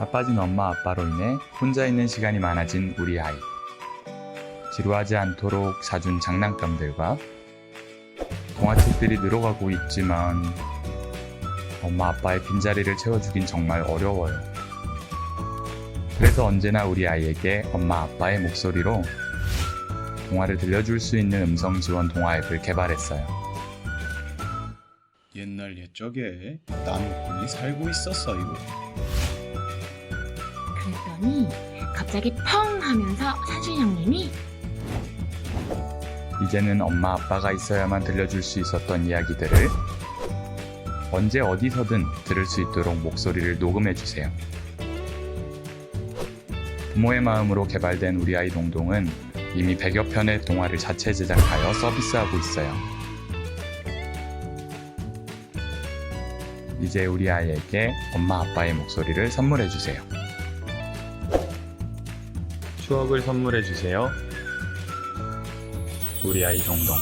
바빠진 엄마 아빠로 인해 혼자 있는 시간이 많아진 우리 아이. 지루하지 않도록 사준 장난감들과 동화책들이 늘어가고 있지만 엄마 아빠의 빈자리를 채워주긴 정말 어려워요. 그래서 언제나 우리 아이에게 엄마 아빠의 목소리로 동화를 들려줄 수 있는 음성 지원 동화 앱을 개발했어요. 옛날 옛적에 나무꾼이 살고 있었어요. 그랬더니 갑자기 펑 하면서 형님이 이제는 엄마 아빠가 있어야만 들려줄 수 있었던 이야기들을 언제 어디서든 들을 수 있도록 목소리를 녹음해 주세요. 부모의 마음으로 개발된 우리 아이 동동은 이미 100여 편의 동화를 자체 제작하여 서비스하고 있어요. 이제 우리 아이에게 엄마 아빠의 목소리를 선물해 주세요. 추억을 선물해 주세요. 우리 아이 동동.